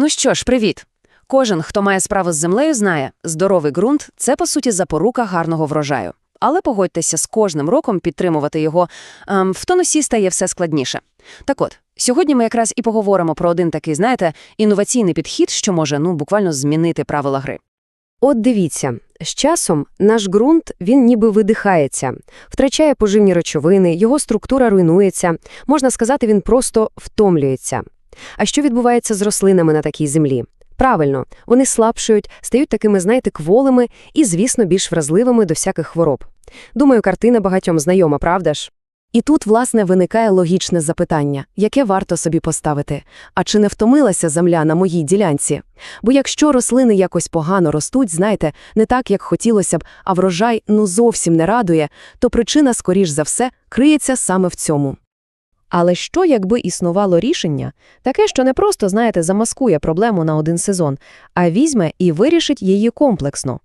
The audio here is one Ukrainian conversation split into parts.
Ну що ж, привіт. Кожен, хто має справу з землею, знає, здоровий ґрунт це по суті запорука гарного врожаю. Але погодьтеся, з кожним роком підтримувати його ем, в тонусі стає все складніше. Так от, сьогодні ми якраз і поговоримо про один такий, знаєте, інноваційний підхід, що може ну буквально змінити правила гри. От дивіться, з часом наш ґрунт, він ніби видихається, втрачає поживні речовини, його структура руйнується, можна сказати, він просто втомлюється. А що відбувається з рослинами на такій землі? Правильно, вони слабшують, стають такими, знаєте, кволими і, звісно, більш вразливими до всяких хвороб. Думаю, картина багатьом знайома, правда ж? І тут, власне, виникає логічне запитання, яке варто собі поставити. А чи не втомилася земля на моїй ділянці? Бо якщо рослини якось погано ростуть, знаєте, не так, як хотілося б, а врожай ну зовсім не радує, то причина, скоріш за все, криється саме в цьому. Але що, якби існувало рішення, таке, що не просто, знаєте, замаскує проблему на один сезон, а візьме і вирішить її комплексно?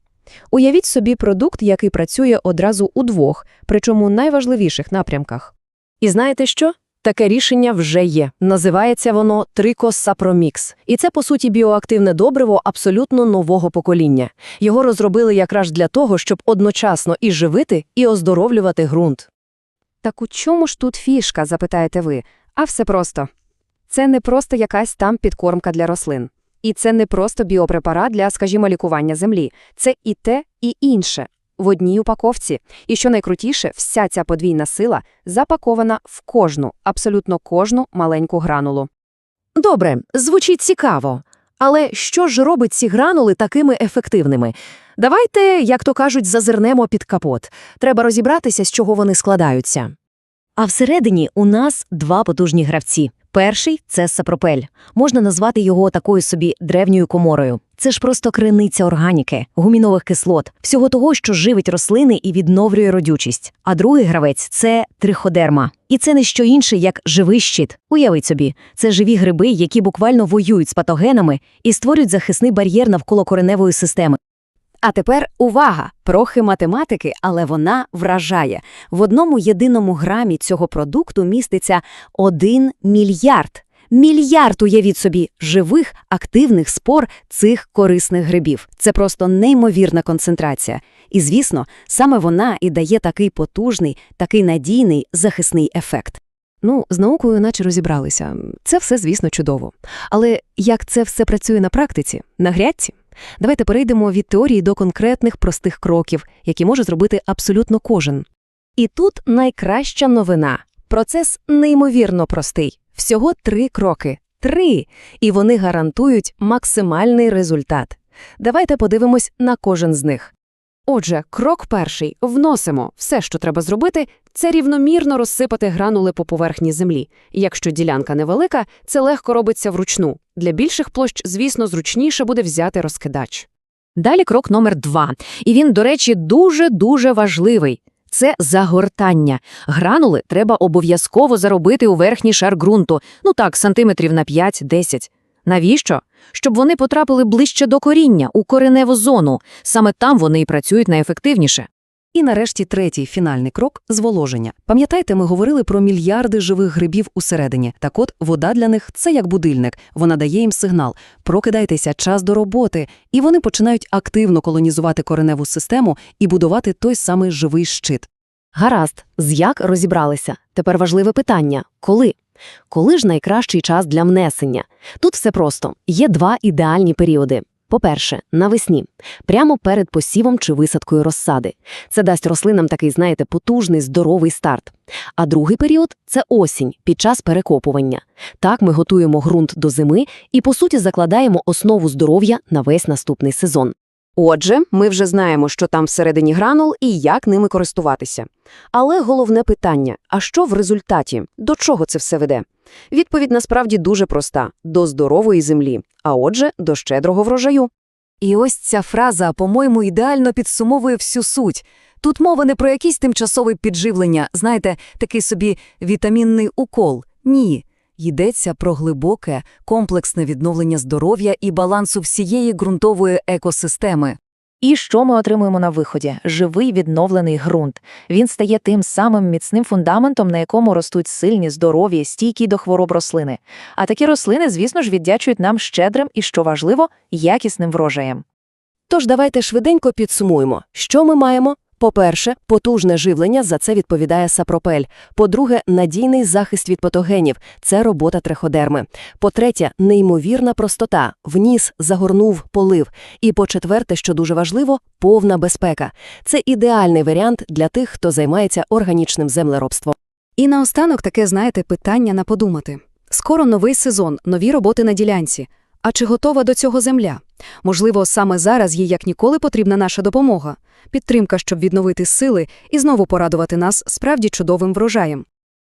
Уявіть собі продукт, який працює одразу у двох, причому найважливіших напрямках. І знаєте що? Таке рішення вже є. Називається воно трикосапромікс. І це, по суті, біоактивне добриво абсолютно нового покоління. Його розробили якраз для того, щоб одночасно і живити, і оздоровлювати ґрунт. Так у чому ж тут фішка, запитаєте ви? А все просто. Це не просто якась там підкормка для рослин. І це не просто біопрепарат для, скажімо, лікування землі. Це і те, і інше. В одній упаковці. І що найкрутіше, вся ця подвійна сила запакована в кожну, абсолютно кожну маленьку гранулу. Добре, звучить цікаво. Але що ж робить ці гранули такими ефективними? Давайте, як то кажуть, зазирнемо під капот. Треба розібратися, з чого вони складаються. А всередині у нас два потужні гравці. Перший це сапропель. Можна назвати його такою собі древньою коморою. Це ж просто криниця органіки, гумінових кислот, всього того, що живить рослини і відновлює родючість. А другий гравець це триходерма. І це не що інше, як живий щит. Уявіть собі, це живі гриби, які буквально воюють з патогенами і створюють захисний бар'єр навколо кореневої системи. А тепер увага! Трохи математики, але вона вражає. В одному єдиному грамі цього продукту міститься 1 мільярд. Мільярд, уявіть собі, живих активних спор цих корисних грибів. Це просто неймовірна концентрація. І, звісно, саме вона і дає такий потужний, такий надійний захисний ефект. Ну, з наукою наче розібралися. Це все, звісно, чудово. Але як це все працює на практиці, на грядці? Давайте перейдемо від теорії до конкретних простих кроків, які може зробити абсолютно кожен. І тут найкраща новина. Процес неймовірно простий. Всього три кроки. Три! І вони гарантують максимальний результат. Давайте подивимось на кожен з них. Отже, крок перший. Вносимо. Все, що треба зробити, це рівномірно розсипати гранули по поверхні землі. Якщо ділянка невелика, це легко робиться вручну. Для більших площ, звісно, зручніше буде взяти розкидач. Далі крок номер два. І він, до речі, дуже-дуже важливий. Це загортання. Гранули треба обов'язково заробити у верхній шар ґрунту, ну так, сантиметрів на 5-10. Навіщо? Щоб вони потрапили ближче до коріння, у кореневу зону. Саме там вони і працюють найефективніше. І нарешті третій фінальний крок – зволоження. Пам'ятаєте, ми говорили про мільярди живих грибів усередині. Так от, вода для них – це як будильник. Вона дає їм сигнал «прокидайтеся, час до роботи». І вони починають активно колонізувати кореневу систему і будувати той самий живий щит. Гаразд, з як розібралися. Тепер важливе питання – коли? Коли ж найкращий час для внесення? Тут все просто. Є два ідеальні періоди. По-перше, навесні, прямо перед посівом чи висадкою розсади. Це дасть рослинам такий, знаєте, потужний, здоровий старт. А другий період – це осінь, під час перекопування. Так ми готуємо ґрунт до зими і, по суті, закладаємо основу здоров'я на весь наступний сезон. Отже, ми вже знаємо, що там всередині гранул і як ними користуватися. Але головне питання – а що в результаті? До чого це все веде? Відповідь насправді дуже проста – до здорової землі, а отже, до щедрого врожаю. І ось ця фраза, по-моєму, ідеально підсумовує всю суть. Тут мова не про якісь тимчасове підживлення, знаєте, такий собі вітамінний укол. Ні. Йдеться про глибоке, комплексне відновлення здоров'я і балансу всієї ґрунтової екосистеми. І що ми отримуємо на виході? Живий відновлений ґрунт. Він стає тим самим міцним фундаментом, на якому ростуть сильні, здорові, стійкі до хвороб рослини. А такі рослини, звісно ж, віддячують нам щедрим і, що важливо, якісним врожаєм. Тож давайте швиденько підсумуємо, що ми маємо. По-перше, потужне живлення, за це відповідає сапропель. По-друге, надійний захист від патогенів – це робота триходерми. По-третє, неймовірна простота – вніс, загорнув, полив. І по-четверте, що дуже важливо, повна безпека. Це ідеальний варіант для тих, хто займається органічним землеробством. І наостанок таке, знаєте, питання на подумати. Скоро новий сезон, нові роботи на ділянці. А чи готова до цього земля? Можливо, саме зараз їй як ніколи потрібна наша допомога. Підтримка, щоб відновити сили і знову порадувати нас справді чудовим врожаєм.